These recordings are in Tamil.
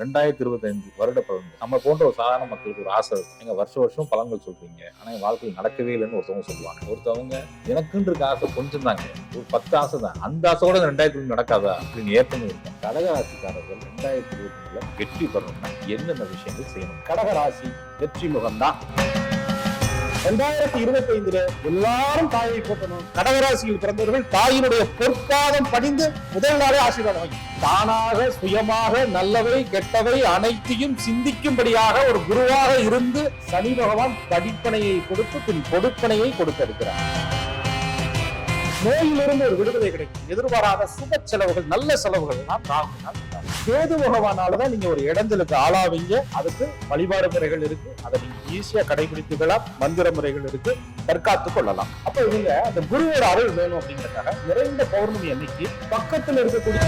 ரெண்டாயிரத்தி இருபத்தஞ்சு வருட பலன் நம்ம போன்ற ஒரு சாதாரண மக்களுக்கு ஒரு ஆசை இருக்கும் நீங்க வருஷம் வருஷம் பலன்கள் சொல்றீங்க. ஆனா என் வாழ்க்கையில் நடக்கவே இல்லைன்னு ஒருத்தவங்க சொல்லுவாங்க. ஒருத்தவங்க எனக்குன்னு இருக்க ஆசை கொஞ்சம் தாங்க. ஒரு பத்து ஆசை தான். அந்த ஆசை கூட ரெண்டாயிரத்தி நடக்காதா? அப்படின்னு ஏற்கனவே இருக்கும் கடகராசிக்காரர்கள் ரெண்டாயிரத்தி இருபத்தி வெற்றி பெறணும்னா என்னென்ன விஷயங்கள் செய்யணும்? கடகராசி வெற்றி முகம்தான். ரெண்டாயிரத்தி இருபத்தி ஐந்துல எல்லாரும் தாயை போட்டணும் கடகராசியில் பிறந்தவர்கள் தாயினுடைய பொற்பாதம் படிந்து முதல் நாளே ஆசீர்வாதம் தானாக சுயமாக நல்லவை கெட்டவை அனைத்தையும் சிந்திக்கும்படியாக ஒரு குருவாக இருந்து சனி பகவான் படிப்பனையை கொடுத்து பின் கொடுப்பனையை கொடுத்திருக்கிறார். நோயிலிருந்து ஒரு விடுதலை கிடைக்கும். எதிர்பாராத சுப செலவுகள் நல்ல செலவுகள் தான் ராகுனால் கேது பகவானாலதான் நீங்க ஒரு இடங்களுக்கு ஆளாவீங்க. அதுக்கு வழிபாடு முறைகள் இருக்கு. அதை நீங்க ஈஸியா கடைபிடித்துக்கலாம். மந்திர முறைகள் இருக்கு. தற்காத்து கொள்ளலாம். அப்ப இவங்க அந்த குருவோட அருள் வேணும் அப்படிங்கறதுக்காக நிறைந்த பௌர்ணமி அன்னைக்கு பக்கத்துல இருக்கக்கூடிய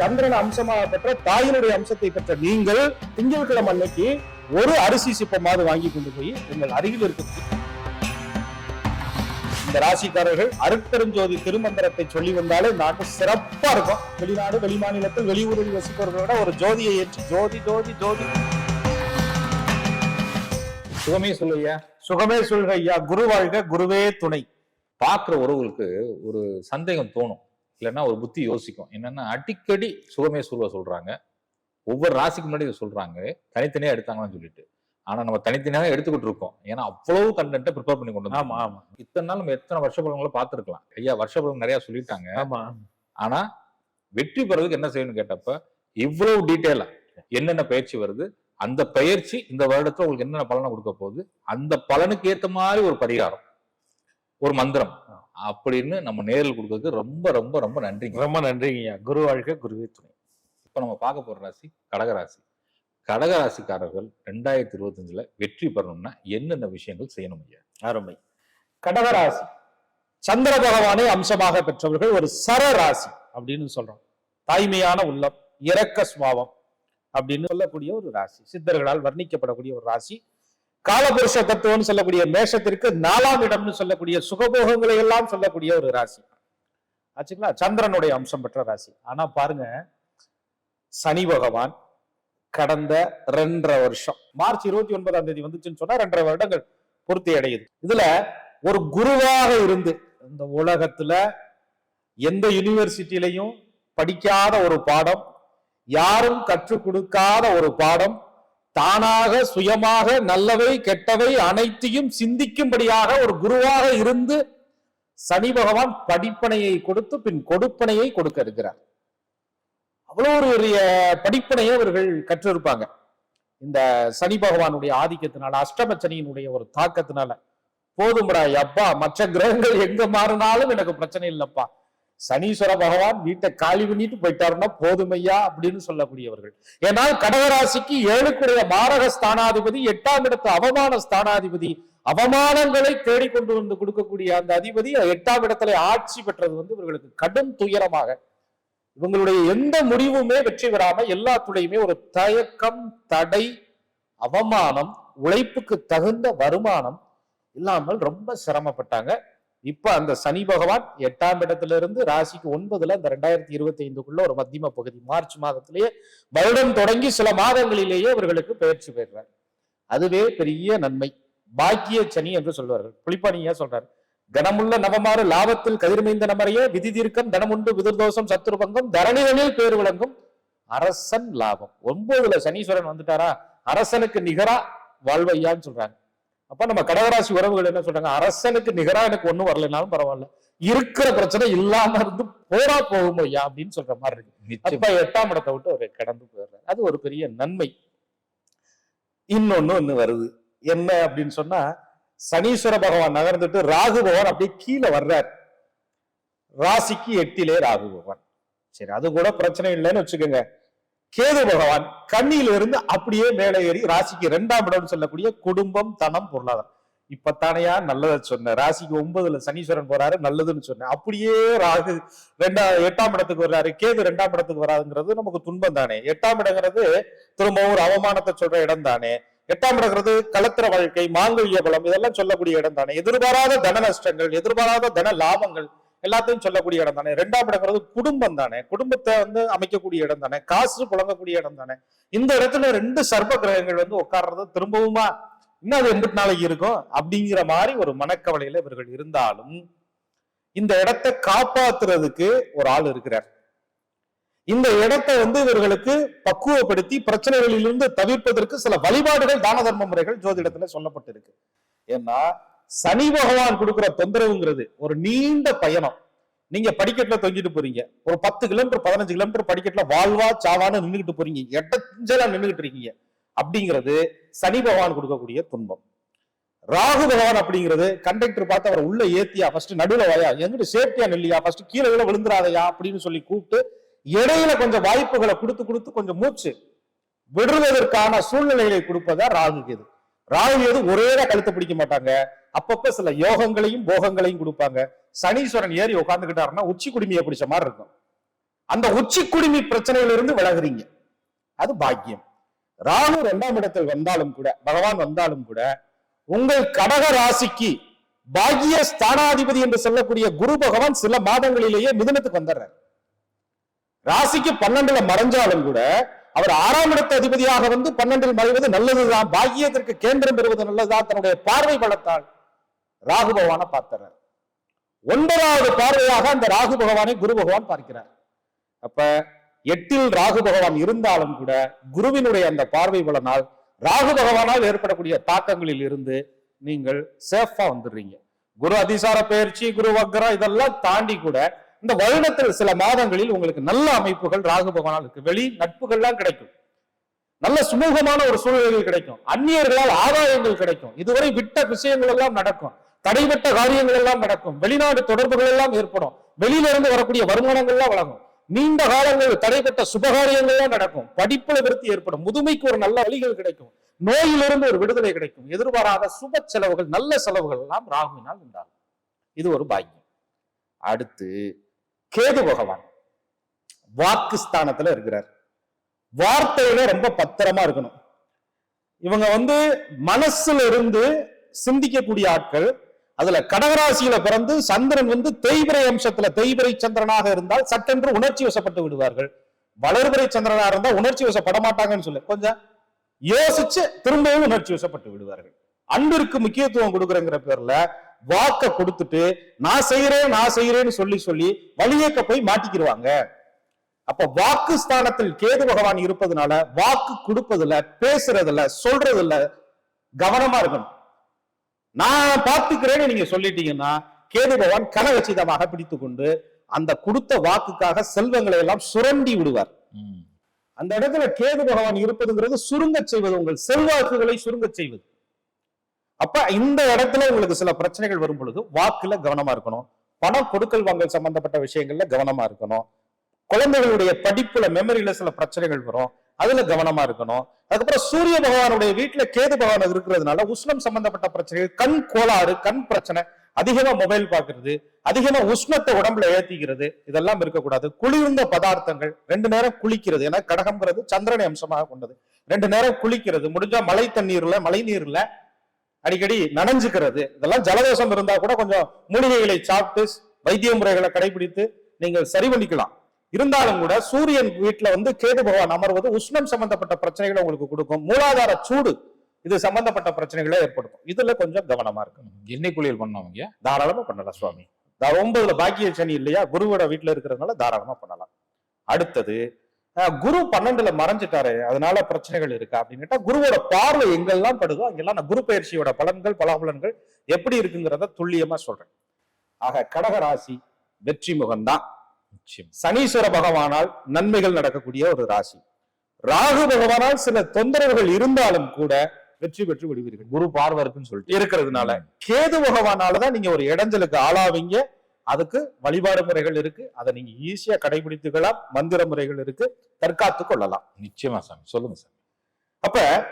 சந்திரன் அம்சமாக பெற்ற தாயினுடைய அம்சத்தை பெற்ற நீங்கள் திங்கட்கிழமை அன்னைக்கு ஒரு அரிசி சிப்பமாவது வாங்கி கொண்டு போய் உங்கள் அருகில் இருக்கக்கூடிய இந்த ராசிக்காரர்கள் அருட்பெருஞ்சோதி திருமந்திரத்தை சொல்லி வந்தாலே நாட்டு சிறப்பா இருக்கும். வெளிநாடு வெளிமாநிலத்தில் வெளியூரில் வசிப்பவர்களோட ஒரு ஜோதியை ஏற்றி ஜோதி ஜோதி ஜோதி. சுகமே சொல்லுயா சுகமே சொல்க ஐயா. குரு வாழ்க குருவே துணை. பார்க்குற உறவுகளுக்கு ஒரு சந்தேகம் தோணும். இல்லைன்னா ஒரு புத்தி யோசிக்கும். என்னன்னா அடிக்கடி சுகமே சொல்ல சொல்றாங்க. ஒவ்வொரு ராசிக்கு முன்னாடி இதை சொல்றாங்க. தனித்தனியா எடுத்தாங்கன்னு சொல்லிட்டு. ஆனா நம்ம தனித்தனியாக எடுத்துக்கிட்டு இருக்கோம் ஏன்னா அவ்வளவு கண்டென்ட்டை ப்ரிப்பேர் பண்ணி கொண்டு ஆமா ஆமா. இத்தனை நாள் நம்ம எத்தனை வருஷ பலன்களை பார்த்துருக்கலாம். ஐயா வருஷ பலன் நிறைய சொல்லிட்டாங்க. ஆமா. ஆனா வெற்றி பெறதுக்கு என்ன செய்யணும்னு கேட்டப்ப இவ்வளவு டீட்டெயிலா என்னென்ன பயிற்சி வருது அந்த பயிற்சி இந்த வருடத்துல உங்களுக்கு என்னென்ன பலனை கொடுக்க போகுது அந்த பலனுக்கு ஏத்த மாதிரி ஒரு பரிகாரம் ஒரு மந்திரம் அப்படின்னு நம்ம நேரில் கொடுக்கறதுக்கு ரொம்ப ரொம்ப ரொம்ப நன்றிங்க. ரொம்ப நன்றிங்க ஐயா குரு வாழ்க குருவே துணை. இப்ப நம்ம பார்க்க போற ராசி கடகராசி. கடகராசிக்காரர்கள் ரெண்டாயிரத்தி இருபத்தஞ்சுல வெற்றி பெறணும்னா என்னென்ன விஷயங்கள் செய்யணும் ஐயா? அருமை. கடகராசி. சந்திர பகவானை அம்சமாக பெற்றவர்கள் ஒரு சர ராசி அப்படின்னு சொல்றோம். தாய்மையான உள்ளம் இரக்க சுபாவம் அப்படின்னு சொல்லக்கூடிய ஒரு ராசி. சித்தர்களால் வர்ணிக்கப்படக்கூடிய ஒரு ராசி. காலபுருஷ தத்துவம்னு சொல்லக்கூடிய மேஷத்திற்கு நாலாம் இடம்னு சொல்லக்கூடிய சுகபோகங்களை எல்லாம் சொல்லக்கூடிய ஒரு ராசி. ஆச்சுங்களா? சந்திரனுடைய அம்சம் பெற்ற ராசி. ஆனா பாருங்க சனி பகவான் கடந்த ரெண்டரை வருஷம். மார்ச் இருபத்தி ஒன்பதாம் தேதி வந்துச்சுன்னு சொன்னா ரெண்டரை வருடங்கள் பூர்த்தி அடையுது இதுல ஒரு குருவாக இருந்து இந்த உலகத்துல எந்த யூனிவர்சிட்டிலையும் படிக்காத ஒரு பாடம் யாரும் கற்றுக் கொடுக்காத ஒரு பாடம் தானாக சுயமாக நல்லவை கெட்டவை அனைத்தையும் சிந்திக்கும்படியாக ஒரு குருவாக இருந்து சனி பகவான் படிப்பனையை கொடுத்து பின் கொடுப்பனையை கொடுக்க இருக்கிறார். அவ்வளவு ஒரு பெரிய படிப்பனையை அவர்கள் கற்றிருப்பாங்க. இந்த சனி பகவானுடைய ஆதிக்கத்தினால அஷ்டம சனியினுடைய ஒரு தாக்கத்தினால போதும்டா அப்பா மற்ற கிரகங்கள் எங்க மாறினாலும் எனக்கு பிரச்சனை இல்லைப்பா. சனீஸ்வர பகவான் வீட்டை காலி பண்ணிட்டு போயிட்டாருன்னா போதுமையா அப்படின்னு சொல்லக்கூடியவர்கள். ஏன்னால் கடகராசிக்கு ஏழுக்குடைய மாரக ஸ்தானாதிபதி எட்டாம் இடத்து அவமான ஸ்தானாதிபதி அவமானங்களை தேடிக்கொண்டு வந்து கொடுக்கக்கூடிய அந்த அதிபதி எட்டாம் இடத்துல ஆட்சி பெற்றது வந்து இவர்களுக்கு கடும் துயரமாக இவங்களுடைய எந்த முடிவுமே வெற்றி பெறாம எல்லாத்துடையுமே ஒரு தயக்கம் தடை அவமானம் உழைப்புக்கு தகுந்த வருமானம் இல்லாமல் ரொம்ப சிரமப்பட்டாங்க. இப்ப அந்த சனி பகவான் எட்டாம் இடத்துல இருந்து ராசிக்கு ஒன்பதுல இந்த ரெண்டாயிரத்தி இருபத்தி ஐந்துக்குள்ள ஒரு மத்தியம பகுதி மார்ச் மாதத்திலேயே வருடம் தொடங்கி சில மாதங்களிலேயே அவர்களுக்கு பயிற்சி பெறுறார். அதுவே பெரிய நன்மை. பாக்கிய சனி என்று சொல்வார்கள். புலிப்பானியா சொல்றாரு. கனமுள்ள நவமாறு லாபத்தில் கதிர்மைந்த நமரைய விதி தீர்க்கம் தனமுண்டு விதிர்தோஷம் சத்துருபங்கம் தரணிகளில் பேர் விளங்கும் அரசன் லாபம். ஒன்பதுல சனீஸ்வரன் வந்துட்டாரா? அரசனுக்கு நிகரா வாழ்வையான்னு சொல்றாங்க. அப்ப நம்ம கடகராசி உறவுகள் என்ன சொல்றாங்க? அரசனுக்கு நிகரா எனக்கு ஒண்ணும் வரலைனாலும் பரவாயில்ல. இருக்கிற பிரச்சனை இல்லாம இருந்து போரா போகும் ஐயா அப்படின்னு சொல்ற மாதிரி இருக்கு. அப்ப எட்டாம் இடத்தை விட்டு அவர் கடந்து போயிடுறாரு. அது ஒரு பெரிய நன்மை. இன்னொன்னு ஒண்ணு வருது. என்ன அப்படின்னு சொன்னா சனீஸ்வர பகவான் நகர்ந்துட்டு ராகு பகவான் அப்படியே கீழே வர்றார். ராசிக்கு எட்டிலே ராகு பகவான். சரி அது கூட பிரச்சனை இல்லைன்னு வச்சுக்கோங்க. கேது பகவான் கண்ணியில இருந்து அப்படியே மேலே ஏறி ராசிக்கு இரண்டாம் இடம்னு சொல்லக்கூடிய குடும்பம் தனம் பொருளாதாரம். இப்பத்தானையா நல்லதை சொன்னேன் ராசிக்கு ஒன்பதுல சனீஸ்வரன் போறாரு நல்லதுன்னு சொன்னேன் அப்படியே ராகு ரெண்டா எட்டாம் இடத்துக்கு வர்றாரு கேது ரெண்டாம் இடத்துக்கு வராதுங்கிறது நமக்கு துன்பம் தானே. எட்டாம் இடங்கிறது திரும்பவும் ஒரு அவமானத்தை சொல்ற இடம் தானே. எட்டாம் இடங்கிறது கலத்திர வாழ்க்கை மாங்கல்ய பலம் இதெல்லாம் சொல்லக்கூடிய இடம் தானே. எதிர்பாராத தன நஷ்டங்கள் எதிர்பாராத தன லாபங்கள் எல்லாத்தையும் சொல்லக்கூடிய இடம் தானே. ரெண்டாம் இடங்கிறது குடும்பம் தானே. குடும்பத்தை வந்து அமைக்கக்கூடிய இடம் தானே. காசு புழங்கக்கூடிய இடம் தானே. இந்த இடத்துல ரெண்டு சர்ப்ப கிரகங்கள் வந்து உட்கார்றது திரும்பவுமா? இன்னும் அது எண்பத்தி நாளைக்கு இருக்கும்? அப்படிங்கிற மாதிரி ஒரு மனக்கவலையில இவர்கள் இருந்தாலும் இந்த இடத்தை காப்பாத்துறதுக்கு ஒரு ஆள் இருக்கிறார். இந்த இடத்தை வந்து இவர்களுக்கு பக்குவப்படுத்தி பிரச்சனைகளிலிருந்து தவிர்ப்பதற்கு சில வழிபாடுகள் தான தர்ம முறைகள் ஜோதிடத்துல சொல்லப்பட்டிருக்கு. ஏன்னா சனி பகவான் கொடுக்குற தொந்தரவுங்கிறது ஒரு நீண்ட பயணம். நீங்க படிக்கட்டுல தொங்கிட்டு போறீங்க. ஒரு பத்து கிலோமீட்டர் பதினஞ்சு கிலோமீட்டர் படிக்கட்டுல வாழ்வா சாவான்னு நின்றுகிட்டு போறீங்க. எட்டஞ்சலா நின்றுகிட்டு இருக்கீங்க. அப்படிங்கிறது சனி பகவான் கொடுக்கக்கூடிய துன்பம். ராகு பகவான் அப்படிங்கிறது கண்டக்டர் பார்த்து அவர் உள்ள ஏத்தியா ஃபர்ஸ்ட் நடுவில் வாயா எங்கிட்ட சேஃப்டியா நில்லையா ஃபர்ஸ்ட் கீழே கீழே விழுந்துராதையா அப்படின்னு சொல்லி கூப்பிட்டு இடையில கொஞ்சம் வாய்ப்புகளை கொடுத்து கொடுத்து கொஞ்சம் மூச்சு விடுவதற்கான சூழ்நிலைகளை கொடுப்பதா ராகு கேது. ராகு கேது ஒரே கழுத்தை பிடிக்க மாட்டாங்க. அப்பப்ப சில யோகங்களையும் போகங்களையும் கொடுப்பாங்க. சனீஸ்வரன் ஏறி உட்காந்துக்கிட்டாருன்னா உச்சி குடுமியை பிடிச்ச மாதிரி இருக்கும். அந்த உச்சி குடுமி பிரச்சனையிலிருந்து விலகுறீங்க. அது பாக்கியம். ராகு இரண்டாம் இடத்தில் வந்தாலும் கூட பகவான் வந்தாலும் கூட உங்கள் கடக ராசிக்கு பாக்கிய ஸ்தானாதிபதி என்று சொல்லக்கூடிய குரு பகவான் சில மாதங்களிலேயே மிதனத்துக்கு வந்துடுறாரு. ராசிக்கு பன்னெண்டுல மறைஞ்சாலும் கூட அவர் ஆறாம் இடத்து அதிபதியாக வந்து பன்னெண்டில் மறைவது நல்லதுதான். பாக்கியத்திற்கு கேந்திரம் பெறுவது நல்லதுதான். தன்னுடைய பார்வை பலத்தால் ராகு பகவானை பார்த்தார் ஒன்பதாவது பார்வையாக அந்த ராகு பகவானை குரு பகவான் பார்க்கிறார். அப்ப எட்டில் ராகு பகவான் இருந்தாலும் கூட குருவினுடைய அந்த பார்வை பலனால் ராகு பகவானால் ஏற்படக்கூடிய தாக்கங்களில் இருந்து நீங்கள் சேஃபா வந்துடுறீங்க. குரு அதிசார பயிற்சி குரு வக்ரம் இதெல்லாம் தாண்டி கூட இந்த வருடத்தில் சில மாதங்களில் உங்களுக்கு நல்ல அமைப்புகள் ராகு பகவானால் இருக்கு வெளி நட்புகள்லாம் கிடைக்கும். நல்ல சுமூகமான ஒரு சூழ்நிலைகள் கிடைக்கும். அந்நியர்களால் ஆதாயங்கள் கிடைக்கும். இதுவரை விட்ட விஷயங்கள் எல்லாம் நடக்கும். தடைபட்ட காரியங்கள் எல்லாம் நடக்கும். வெளிநாடு தொடர்புகள் எல்லாம் ஏற்படும். வெளியில இருந்து வரக்கூடிய வருமானங்கள் எல்லாம் வழங்கும். நீண்ட காலங்கள் தடைபட்ட சுபகாரியங்கள்லாம் நடக்கும். படிப்புல விருத்தி ஏற்படும். முதுமைக்கு ஒரு நல்ல வழிகள் கிடைக்கும். நோயிலிருந்து ஒரு விடுதலை கிடைக்கும். எதிர்பாராத சுப செலவுகள் நல்ல செலவுகள் எல்லாம் ராகுவினால் உண்டாகும். இது ஒரு பாக்கியம். அடுத்து கேது பகவான் வாக்கு ஸ்தானத்துல இருக்கிறார். வார்த்தையில ரொம்ப பத்திரமா இருக்கணும். இவங்க வந்து மனசுல இருந்து சிந்திக்கக்கூடிய ஆட்கள். அதுல கடகராசியில பிறந்து சந்திரன் வந்து தேய்பிரை அம்சத்துல தேய்பிரை சந்திரனாக இருந்தால் சட்டென்று உணர்ச்சி வசப்பட்டு விடுவார்கள். வளர்பிறை சந்திரனா இருந்தா உணர்ச்சி வசப்பட மாட்டாங்கன்னு சொல்லு. கொஞ்சம் யோசிச்சு திரும்பவும் உணர்ச்சி வசப்பட்டு விடுவார்கள். அன்பிற்கு முக்கியத்துவம் கொடுக்குறங்கிற பேர்ல வாக்க கொடுத்துட்டு நான் செய்யறேன் நான் செய்யறேன்னு சொல்லி சொல்லி வழியேக்க போய் மாட்டிக்கிடுவாங்க அப்ப வாக்கு ஸ்தானத்தில் கேது பகவான் இருப்பதனால வாக்கு கொடுப்பதுல பேசுறதுல சொல்றதுல கவனமா இருக்கணும். நான் பார்த்துக்கிறேன்னு நீங்க சொல்லிட்டீங்கன்னா கேது பகவான் கனகச்சிதமாக பிடித்து கொண்டு அந்த கொடுத்த வாக்குக்காக செல்வங்களை எல்லாம் சுரண்டி விடுவார். அந்த இடத்துல கேது பகவான் இருப்பதுங்கிறது சுருங்கச் செய்வது உங்கள் செல்வாக்குகளை சுருங்கச் செய்வது. அப்ப இந்த இடத்துல உங்களுக்கு சில பிரச்சனைகள் வரும் பொழுது வாக்குல கவனமா இருக்கணும். பணம் கொடுக்கல் வாங்கல் சம்பந்தப்பட்ட விஷயங்கள்ல கவனமா இருக்கணும். குழந்தைகளுடைய படிப்புல மெமரியில சில பிரச்சனைகள் வரும். அதுல கவனமா இருக்கணும். அதுக்கப்புறம் சூரிய பகவானுடைய வீட்டுல கேது பகவான் இருக்கிறதுனால உஷ்ணம் சம்பந்தப்பட்ட பிரச்சனைகள் கண் கோளாறு கண் பிரச்சனை அதிகமா மொபைல் பாக்குறது அதிகமா உஷ்ணத்தை உடம்புல ஏத்திக்கிறது இதெல்லாம் இருக்கக்கூடாது. குளிர்ந்த பதார்த்தங்கள் ரெண்டு நேரம் குளிக்கிறது. ஏன்னா கடகம்ங்கிறது சந்திரனை அம்சமாக கொண்டது. ரெண்டு நேரம் குளிக்கிறது. முடிஞ்சா மழை தண்ணீர்ல மழை நீர்ல அடிக்கடி நனைஞ்சுக்கிறது. இதெல்லாம் ஜலதோஷம் இருந்தா கூட கொஞ்சம் மூலிகைகளை சாப்பிட்டு வைத்திய முறைகளை கடைபிடித்து நீங்கள் சரி பண்ணிக்கலாம். இருந்தாலும் கூட சூரியன் வீட்டுல வந்து கேது பகவான் அமர்வது உஷ்ணம் சம்பந்தப்பட்ட பிரச்சனைகளை உங்களுக்கு கொடுக்கும். மூலாதார சூடு இது சம்பந்தப்பட்ட பிரச்சனைகளை ஏற்படுத்தும். இதுல கொஞ்சம் கவனமா இருக்கணும். எண்ணெய் குளியல் பண்ணவங்க தாராளமா பண்ணலாம் சுவாமி. ஒன்பதுல பாக்கிய சனி இல்லையா? குருவோட வீட்டுல இருக்கிறதுனால தாராளமா பண்ணலாம். அடுத்தது குரு பன்னெண்டுல மறைஞ்சிட்டாரு அதனால பிரச்சனைகள் இருக்கா அப்படின்னு கேட்டா குருவோட பார்வை எங்கெல்லாம் படுதோ அங்கெல்லாம் நான் குரு பயிற்சியோட பலன்கள் பலாபலன்கள் எப்படி இருக்குங்கிறத துல்லியமா சொல்றேன். ஆக கடக ராசி வெற்றி முகம்தான். சனீஸ்வர பகவானால் நன்மைகள் நடக்கக்கூடிய ஒரு ராசி. ராகு பகவானால் சில தொந்தரவுகள் இருந்தாலும் கூட வெற்றி பெற்று விடுவீர்கள். குரு பார்வை இருக்குன்னு சொல்லிட்டு இருக்கிறதுனால. கேது பகவானாலதான் நீங்க ஒரு இடைஞ்சலுக்கு ஆளாவீங்க. அதுக்கு வழிபாடு முறைகள் இருக்கு. அதை நீங்க ஈஸியா கடைபிடித்துக்கலாம். மந்திர முறைகள் இருக்கு. தற்காத்து கொள்ளலாம். நிச்சயமா சாமி. சொல்லுங்க சாமி. அப்ப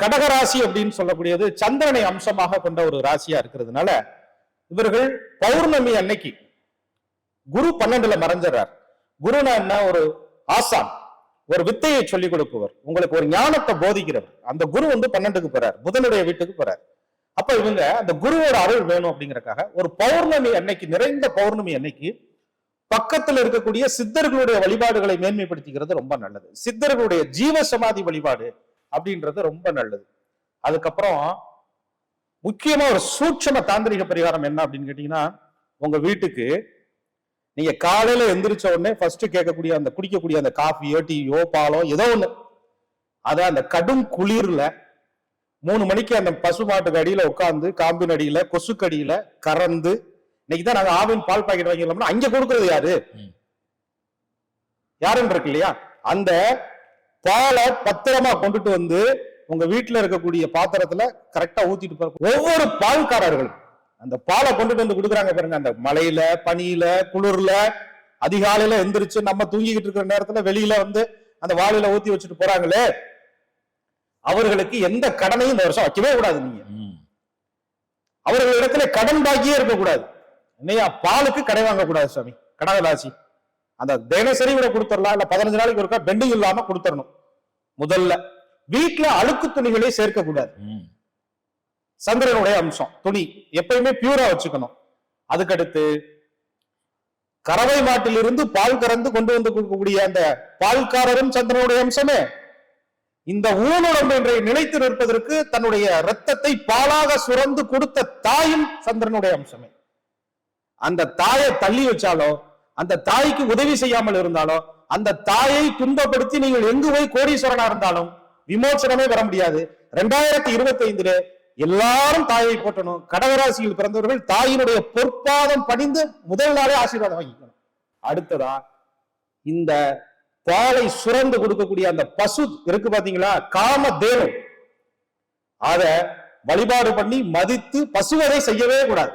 கடகராசி அப்படின்னு சொல்லக்கூடியது சந்திரனை அம்சமாக கொண்ட ஒரு ராசியா இருக்கிறதுனால இவர்கள் பௌர்ணமி அன்னைக்கு குரு பன்னெண்டுல மறைஞ்சிடறார். குருனா என்ன? ஒரு ஆசான். ஒரு வித்தையை சொல்லிக் கொடுப்பவர். உங்களுக்கு ஒரு ஞானத்தை போதிக்கிறவர். அந்த குரு வந்து பன்னெண்டுக்கு போறார். புதனுடைய வீட்டுக்கு போறார். அப்ப இவங்க அந்த குருவோட அருள் வேணும் அப்படிங்கறக்காக ஒரு பௌர்ணமி அன்னைக்கு நிறைந்த பௌர்ணமி அன்னைக்கு பக்கத்தில் இருக்கக்கூடிய சித்தர்களுடைய வழிபாடுகளை மேன்மைப்படுத்திக்கிறது ரொம்ப நல்லது. சித்தர்களுடைய ஜீவ சமாதி வழிபாடு அப்படின்றது ரொம்ப நல்லது. அதுக்கப்புறம் முக்கியமா ஒரு சூட்சம தாந்திரிக பரிகாரம் என்ன அப்படின்னு கேட்டீங்கன்னா உங்க வீட்டுக்கு நீங்க காலையில எந்திரிச்ச உடனே ஃபர்ஸ்ட் கேட்கக்கூடிய அந்த குடிக்கக்கூடிய அந்த காஃபியோ டீயோ பாலோ ஏதோ ஒண்ணு. அதை அந்த கடும் குளிர்ல மூணு மணிக்கு அந்த பசுமாட்டுக்கு அடியில உட்கார்ந்து காம்பின் அடியில கொசுக்கு அடியில கறந்து இன்னைக்கு தான் நாங்க ஆவின் பால் பாக்கெட் வாங்கிடலாம்னா அங்க கொடுக்கறது யாரு. யாருன்னு இருக்கு இல்லையா? அந்த பாலை பத்திரமா கொண்டுட்டு வந்து உங்க வீட்டுல இருக்கக்கூடிய பாத்திரத்துல கரெக்டா ஊத்திட்டு போற ஒவ்வொரு பால்காரர்களும் அந்த பாலை கொண்டுட்டு வந்து கொடுக்குறாங்க பாருங்க அந்த மழையில பனியில குளிர்ல அதிகாலையில எந்திரிச்சு நம்ம தூங்கிக்கிட்டு இருக்கிற நேரத்துல வெளியில வந்து அந்த வாளியில ஊத்தி வச்சுட்டு போறாங்களே? அவர்களுக்கு எந்த கடனையும் இந்த வருஷம் வைக்கவே கூடாது நீங்க. ம். அவர்களிடத்துல கடன் பாக்கியே இருக்கக்கூடாது என்னையா பாலுக்கு கடை வாங்கக்கூடாது சாமி. கடகராசி. அந்த தினசரி விட கொடுத்துடலாம் இல்ல பதினஞ்சு நாளைக்கு ஒருக்கா பெண்டிங் இல்லாம கொடுத்துடணும். முதல்ல வீட்டுல அழுக்கு துணிகளை சேர்க்கக்கூடாது. சந்திரனுடைய அம்சம் துணி. எப்பயுமே பியூரா வச்சுக்கணும். அதுக்கடுத்து கறவை மாட்டிலிருந்து பால் கறந்து கொண்டு வந்து கொடுக்கக்கூடிய அந்த பால்காரரும் சந்திரனுடைய அம்சமே. இந்த ஊனுடம்பு என்று நிலைத்து நிற்பதற்கு தன்னுடைய ரத்தத்தை பாலாக சுரந்து கொடுத்த தாயும் சந்திரனுடைய அம்சமே. அந்த தாயை தள்ளி வச்சாலோ அந்த தாய்க்கு உதவி செய்யாமல் இருந்தாலோ அந்த தாயை துன்பப்படுத்தி நீங்கள் எங்கு போய் கோடீஸ்வரனா இருந்தாலும் விமோசனமே வர முடியாது. ரெண்டாயிரத்தி இருபத்தி ஐந்துல எல்லாரும் தாயை போட்டணும் கடகராசியில் பிறந்தவர்கள் தாயினுடைய பொற்பாதம் பணிந்து முதல் நாளே ஆசீர்வாதம் வாங்கிக்கணும். அடுத்ததா இந்த பாலை சுரந்து கொடுக்கக்கூடிய அந்த பசு இருக்கு பாத்தீங்களா? காம தேவம் அத வழிபாடு பண்ணி மதித்து பசுவதை செய்யவே கூடாது.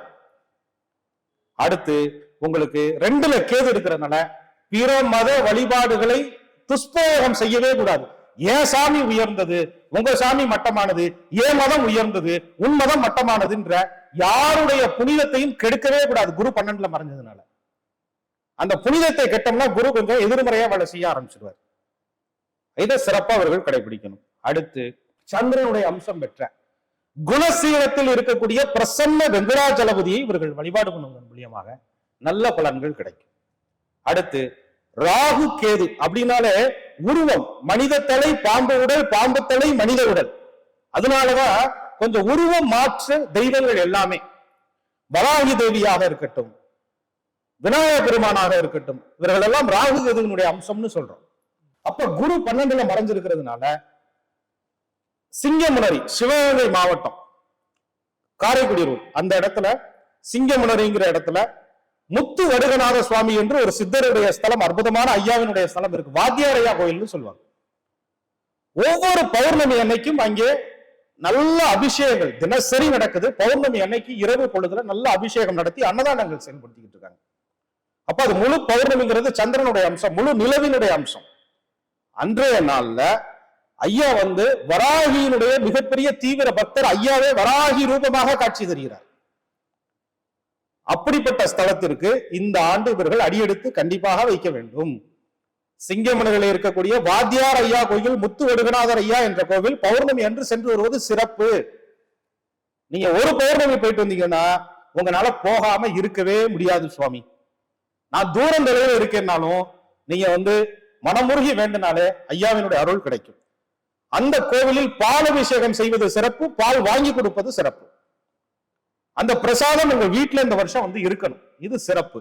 அடுத்து உங்களுக்கு ரெண்டுல கேது இருக்கிறதுனால பிற மத வழிபாடுகளை துஷ்பிரயோகம் செய்யவே கூடாது. ஏன் சாமி உயர்ந்தது? உங்க சாமி மட்டமானது. ஏன் மதம் உயர்ந்தது? உன் மதம் மட்டமானதுன்ற யாருடைய புனிதத்தையும் கெடுக்கவே கூடாது. குரு பன்னெண்டுல மறைஞ்சதுனால. அந்த புனிதத்தை கெட்டோம்னா குரு கொஞ்சம் எதிர்மறையா வேலை செய்ய ஆரம்பிச்சிருவார். இதை சிறப்பா அவர்கள் கடைபிடிக்கணும். அடுத்து சந்திரனுடைய அம்சம் பெற்ற குணசீலத்தில் இருக்கக்கூடிய பிரசன்ன வெங்கடாஜலபதியை இவர்கள் வழிபாடு பண்ணுவதன் மூலியமாக நல்ல பலன்கள் கிடைக்கும். அடுத்து ராகு கேது அப்படின்னாலே உருவம் மனித தலை பாம்பு உடல் பாம்பு தலை மனித உடல். அதனாலதான் கொஞ்சம் உருவம் மாற்ற தெய்வங்கள் எல்லாமே. வராகி தேவியாக இருக்கட்டும் விநாயக பெருமானாக இருக்கட்டும் இவர்கள் எல்லாம் ராகு கேதுவினுடைய அம்சம்னு சொல்றோம். அப்ப குரு பன்னெண்டுல மறைஞ்சிருக்கிறதுனால சிங்கமுனரி சிவகங்கை மாவட்டம் காரைக்குடி ரோட் அந்த இடத்துல சிங்கமுனரிங்கிற இடத்துல முத்து வடுகநாத சுவாமி என்று ஒரு சித்தருடைய ஸ்தலம் அற்புதமான ஐயாவினுடைய ஸ்தலம் இருக்கு. வாத்தியார் ஐயா கோயில்னு சொல்லுவாங்க. ஒவ்வொரு பௌர்ணமி அன்னைக்கும் அங்கே நல்ல அபிஷேகங்கள். தினசரி நடக்குது. பௌர்ணமி அன்னைக்கு இரவு பொழுதுல நல்ல அபிஷேகம் நடத்தி அன்னதானங்கள் செயல்படுத்திக்கிட்டு இருக்காங்க. அப்ப அது முழு பௌர்ணமிங்கிறது சந்திரனுடைய அம்சம் முழு நிலவினுடைய அம்சம். அன்றைய நாள்ல ஐயா வந்து வராகியினுடைய மிகப்பெரிய தீவிர பக்தர் ஐயாவே வராகி ரூபமாக காட்சி தருகிறார். அப்படிப்பட்ட ஸ்தலத்திற்கு இந்த ஆண்டு இவர்கள் அடியெடுத்து கண்டிப்பாக வைக்க வேண்டும். சிங்கமலையில் இருக்கக்கூடிய வாத்தியார் ஐயா கோயில் முத்து வடுகநாதர் ஐயா என்ற கோவில் பௌர்ணமி அன்று சென்று வருவது சிறப்பு. நீங்க ஒரு பௌர்ணமி போயிட்டு வந்தீங்கன்னா உங்களால போகாம இருக்கவே முடியாது சுவாமி. நான் தூரம் தொலைவில் இருக்கேன்னாலும் நீங்க வந்து மனமுருகி வேண்டினாலே ஐயாவினுடைய அருள் கிடைக்கும். அந்த கோவிலில் பால் அபிஷேகம் செய்வது சிறப்பு பால் வாங்கி கொடுப்பது சிறப்பு. அந்த பிரசாதம் உங்க வீட்டுல இந்த வருஷம் வந்து இருக்கணும். இது சிறப்பு.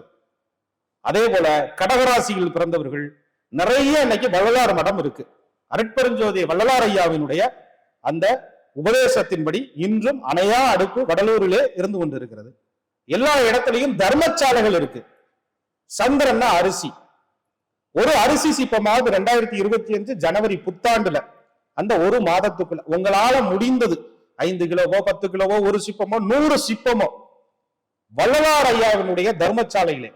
அதே போல கடகராசியில் பிறந்தவர்கள் நிறைய இன்னைக்கு வள்ளலார் மடம் இருக்கு. அருட்பெருஞ்சோதி வள்ளலார் ஐயாவினுடைய அந்த உபதேசத்தின்படி இன்றும் அணையா அடுப்பு வடலூரிலே இருந்து கொண்டிருக்கிறது. எல்லா இடத்துலையும் தர்மசாலைகள் இருக்கு. சந்திரன்னா அரிசி. ஒரு அரிசி சிப்பமாவது ரெண்டாயிரத்தி இருபத்தி அஞ்சு ஜனவரி புத்தாண்டுல அந்த ஒரு மாதத்துக்குள்ள உங்களால முடிந்தது. ஐந்து கிலோவோ பத்து கிலோவோ ஒரு சிப்பமோ நூறு சிப்பமோ வள்ளலார் ஐயாவினுடைய தர்மசாலையிலே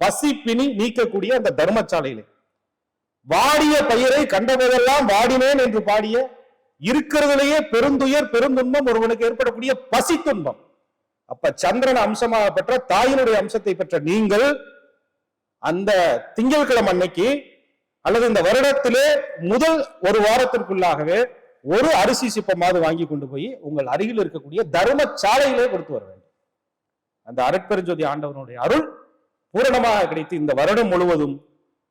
பசி பிணி நீக்கக்கூடிய அந்த தர்மசாலையிலே. வாடிய பயிரை கண்டபோதெல்லாம் வாடினேன் என்று பாடிய இருக்கிறதுலேயே பெருந்துயர் பெருந்துன்பம் ஒருவனுக்கு ஏற்படக்கூடிய பசி துன்பம் அப்ப சந்திரன் அம்சமாக பெற்ற தாயினுடைய அம்சத்தை பெற்ற நீங்கள் அந்த திங்கட்கிழமை அன்னைக்கு அல்லது இந்த வருடத்திலே முதல் ஒரு வாரத்திற்குள்ளாகவே ஒரு அரிசி சிப்பமாவது வாங்கி கொண்டு போய் உங்கள் அருகில் இருக்கக்கூடிய தர்ம சாலையிலே கொடுத்து வர வேண்டும். அந்த அருட்பெருஞ்சோதி ஆண்டவனுடைய அருள் பூரணமாக கிடைத்து இந்த வருடம் முழுவதும்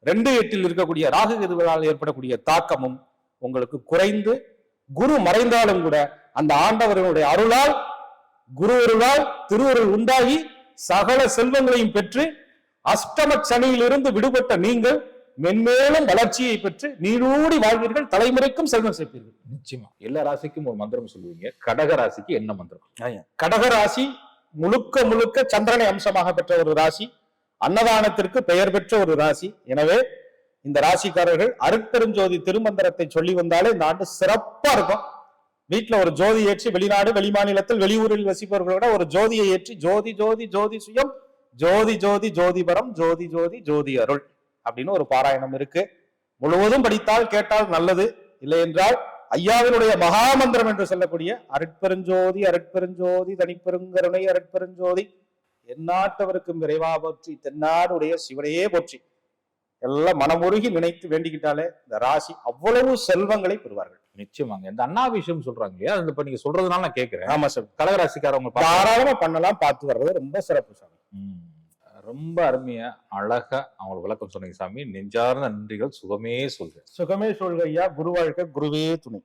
ரெண்டு எட்டில் இருக்கக்கூடிய ராகு கேதுகளால் ஏற்படக்கூடிய தாக்கமும் உங்களுக்கு குறைந்து குரு மறைந்தாலும் கூட அந்த ஆண்டவர்களுடைய அருளால் குரு அருளால் திருவருள் உண்டாகி சகல செல்வங்களையும் பெற்று அஷ்டம சனியிலிருந்து விடுபட்ட நீங்கள் மென்மேலும் வளர்ச்சியை பெற்று நீடூடி வாழ்வீர்கள் தலைமுறைக்கும் செல்வம் சேர்ப்பீர்கள். நிச்சயமா. எல்லா ராசிக்கும் ஒரு மந்திரம் சொல்லுவீங்க. கடக ராசிக்கு என்ன மந்திரம்? கடக ராசி முழுக்க முழுக்க சந்திரனை அம்சமாக பெற்ற ஒரு ராசி அன்னதானத்திற்கு பெயர் பெற்ற ஒரு ராசி. எனவே இந்த ராசிக்காரர்கள் அருட்பெருஞ்சோதி திருமந்திரத்தை சொல்லி வந்தாலே இந்த ஆண்டு சிறப்பா இருக்கும். வீட்டுல ஒரு ஜோதி ஏற்றி வெளிநாடு வெளிமாநிலத்தில் வெளியூரில் வசிப்பவர்களோட ஒரு ஜோதியை ஏற்றி ஜோதி ஜோதி ஜோதி சுயம் ஜோதி ஜோதி ஜோதிபரம் ஜோதி ஜோதி ஜோதி அருள் அப்படின்னு ஒரு பாராயணம் இருக்கு. முழுவதும் படித்தால் கேட்டால் நல்லது. இல்லை என்றால் ஐயாவினுடைய மகாமந்திரம் என்று சொல்லக்கூடிய அருட்பெருஞ்சோதி அருட்பெருஞ்சோதி தனிப்பெருங்கருணை அருட்பெருஞ்சோதி எந்நாட்டவருக்கும் விரைவா போற்றி தென்னாடுடைய சிவனையே போற்றி. எல்லாம் மனமுருகி நினைத்து வேண்டிக்கிட்டாலே இந்த ராசி அவ்வளவு செல்வங்களை பெறுவார்கள். நிச்சயமாங்க. இந்த அண்ணாபிஷேகம் சொல்றாங்க இல்லையா? அது இப்ப நீங்க சொல்றதுனால நான் கேட்கிறேன் ஆமா சார். கடக ராசிக்காரவங்க பார்த்தா- தாராளமா பண்ணலாம் பார்த்து வர்றது ரொம்ப சிறப்பு ம். ரொம்ப அருமையா அழகா அவங்களுக்கு விளக்கம் சொன்னீங்க சாமி. நெஞ்சார்ந்த நன்றிகள். சுகமே சொல்றேன். சுகமே சொல்கையா ஐயா. குரு வாழ்க்கை குருவே துணை.